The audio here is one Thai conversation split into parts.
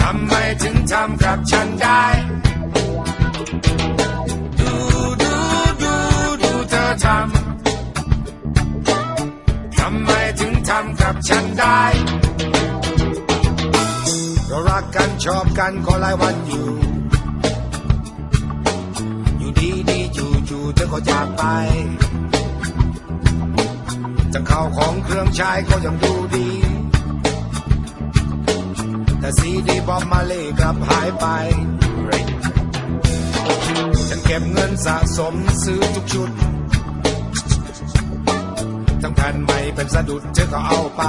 ทำไมถึงทำกับฉันได้ ดูดูดูดูเธอทำ ทำไมถึงทำกับฉันได้เรารักกันชอบกันขอหลายวันอยู่ อยู่ดีดีจู่จู่เธอก็จากไปทั้งข้าวของเครื่องใช้ก็ยังดูดี แต่ซีดี บอมมาเล่กลับหายไป ฉันเก็บเงินสะสมซื้อทุกชุด ทั้งแผ่นใหม่เป็นสะดุดเธอก็เอาไป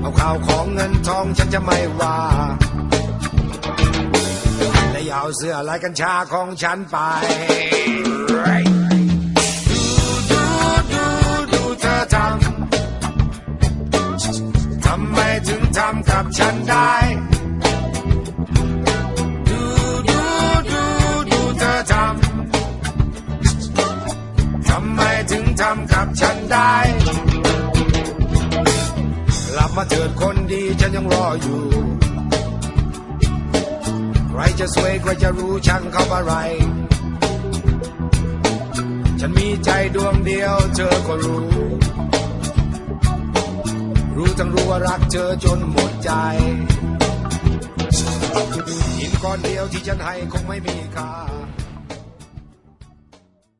เอาข่าวของเงินทองฉันจะไม่ว่า และอยาวเสื้อลายกัญชาของฉันไปำทำไมถึงทำกับฉันได้ ดูดูดูดูเธอทำ ทำไมถึงทำกับฉันได้กลับมาเถิดคนดีฉันยังรออยู่ ใครจะสวยใครจะรู้ช่างเขาอะไร ฉันมีใจดวงเดียวเธอก็รู้ รู้ทั้งรู้ว่ารักเธอจนหมดใจหินก้อนเดียวที่ฉันให้คงไม่มีค่า